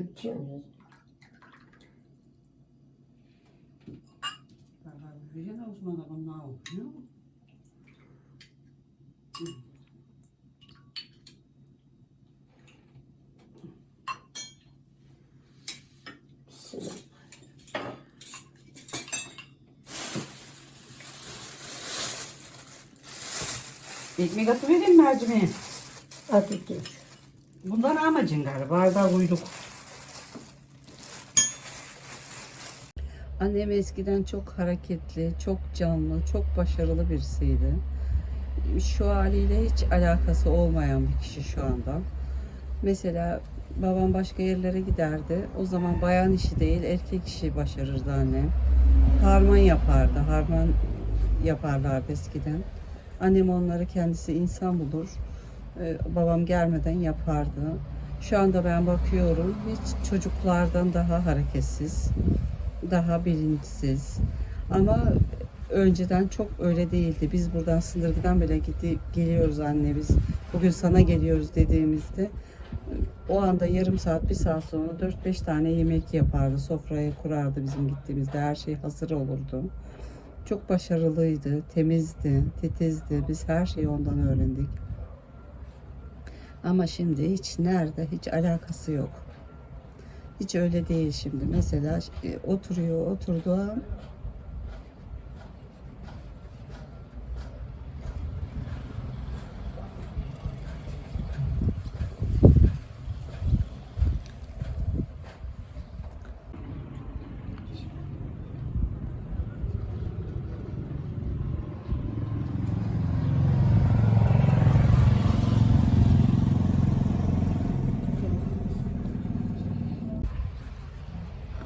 Dökeceğim. Yine uzmanı bunlar okuyor. Ekmek atıvereyim mercimeğe. Hadi gel. Bundan amacın galiba. Bardağı uyduk. Annem eskiden çok hareketli, çok canlı, çok başarılı birisiydi. Şu haliyle hiç alakası olmayan bir kişi şu anda. Mesela babam başka yerlere giderdi. O zaman bayan işi değil, erkek işi başarırdı annem. Harman yapardı, harman yaparlardı eskiden. Annem onları kendisi insan bulur. Ee, babam gelmeden yapardı. Şu anda ben bakıyorum hiç çocuklardan daha hareketsiz, daha bilinçsiz. Ama önceden çok öyle değildi. Biz buradan sınırdan bile gitti, geliyoruz anne biz. Bugün sana geliyoruz dediğimizde o anda yarım saat, bir saat sonra 4-5 tane yemek yapardı. Sofraya kurardı bizim gittiğimizde. Her şey hazır olurdu. Çok başarılıydı, temizdi, titizdi. Biz her şeyi ondan öğrendik. Ama şimdi hiç nerede, hiç alakası yok. Hiç öyle değil şimdi. Mesela e, oturuyor, oturduğu an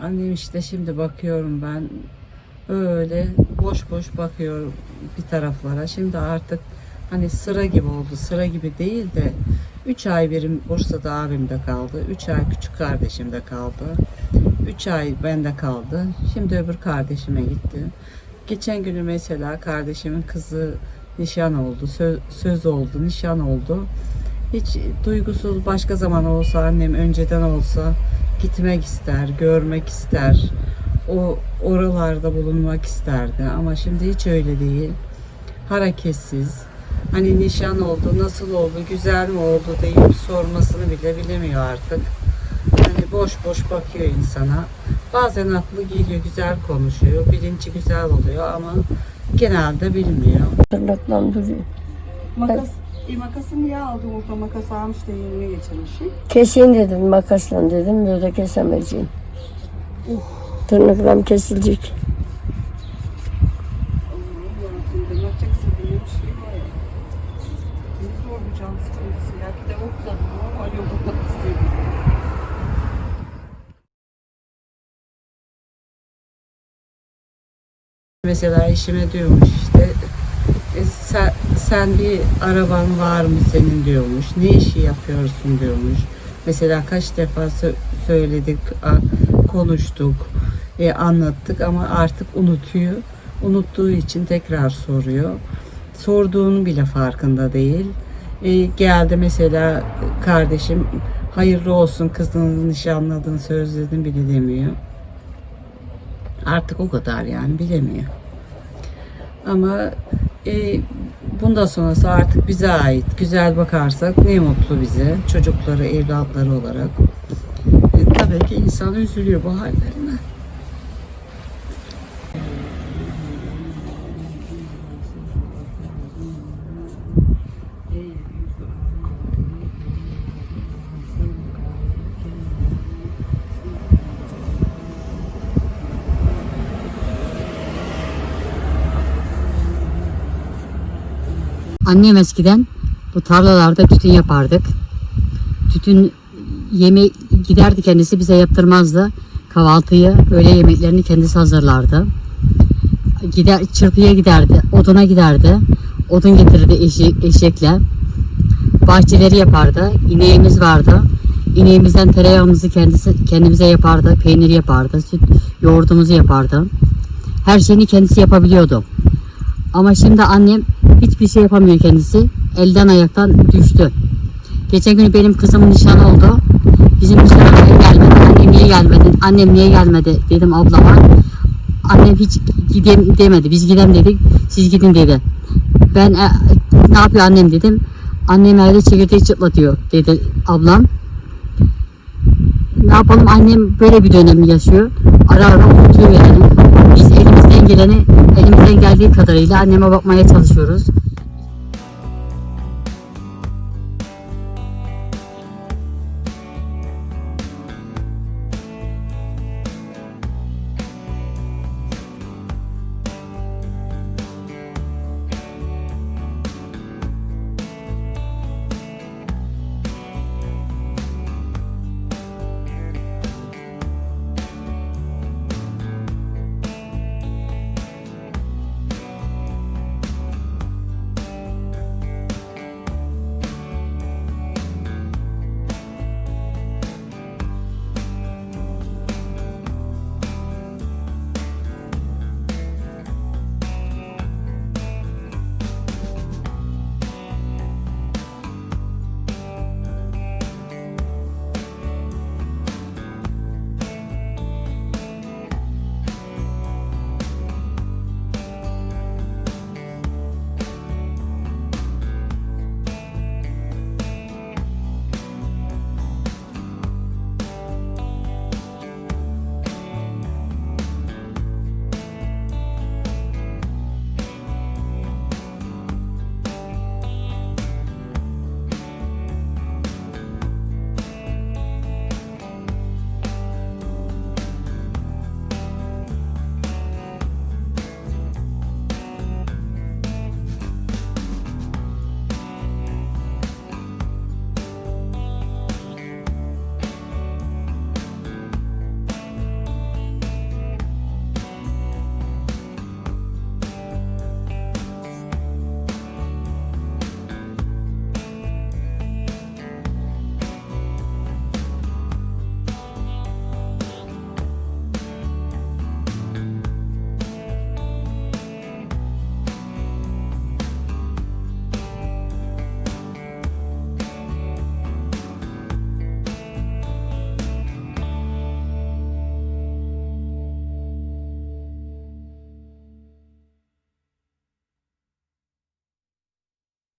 Annem işte şimdi bakıyorum ben öyle boş boş bakıyorum bir taraflara. Şimdi artık hani sıra gibi oldu. Sıra gibi değil de 3 ay benim Bursa'da abimde kaldı. 3 ay küçük kardeşimde kaldı. 3 ay bende kaldı. Şimdi öbür kardeşime gitti. Geçen günü mesela kardeşimin kızı nişan oldu. Söz, söz oldu, nişan oldu. Hiç duygusuz başka zaman olsa annem önceden olsa gitmek ister, görmek ister. O oralarda bulunmak isterdi ama şimdi hiç öyle değil. Hareketsiz. Hani nişan oldu, nasıl oldu, güzel mi oldu deyip sormasını bile bilemiyor artık. Hani boş boş bakıyor insana. Bazen aklı geliyor, güzel konuşuyor, bilinci güzel oluyor ama genelde bilmiyor. Tırnaklandırıyor. Makas, e, makası niye aldın orada makas almış da yerine geçirmişim. Keseyim dedim makasla dedim böyle kesemeyeceğim. Tırnaklarım kesilecek. Bir bir. Bir. Mesela eşime diyormuş işte sen, sen bir araban var mı senin diyormuş. Ne işi yapıyorsun diyormuş. Mesela kaç defa sö- söyledik, konuştuk, e, anlattık ama artık unutuyor. Unuttuğu için tekrar soruyor. Sorduğunu bile farkında değil. E, geldi mesela kardeşim hayırlı olsun kızını nişanladın sözledin bile demiyor. Artık o kadar yani bilemiyor. Ama e, bundan sonrası artık bize ait. Güzel bakarsak ne mutlu bize. Çocukları, evlatları olarak. E, tabii ki insan üzülüyor bu hallerine. Annem eskiden bu tarlalarda tütün yapardık. Tütün yeme giderdi kendisi bize yaptırmazdı. Kahvaltıyı, öğle yemeklerini kendisi hazırlardı. Gider, çırpıya giderdi, oduna giderdi. Odun getirirdi eşi, eşekle. Bahçeleri yapardı. İneğimiz vardı. İneğimizden tereyağımızı kendisi kendimize yapardı. Peynir yapardı. Süt, yoğurdumuzu yapardı. Her şeyini kendisi yapabiliyordu. Ama şimdi annem hiçbir şey yapamıyor kendisi. Elden ayaktan düştü. Geçen gün benim kızımın nişanı oldu. Bizim dışarıda gelmedi. Annem niye gelmedin? Annem niye gelmedi dedim ablama. Annem hiç gidem demedi. Biz gidem dedik. Siz gidin dedi. Ben "E, ne yapıyor annem dedim. Annem evde çekirdeği çıtlatıyor dedi ablam. Ne yapalım annem böyle bir dönem yaşıyor. Ara ara unutuyor yani. Biz elimizden geleni elimizden geldiği kadarıyla anneme bakmaya çalışıyoruz.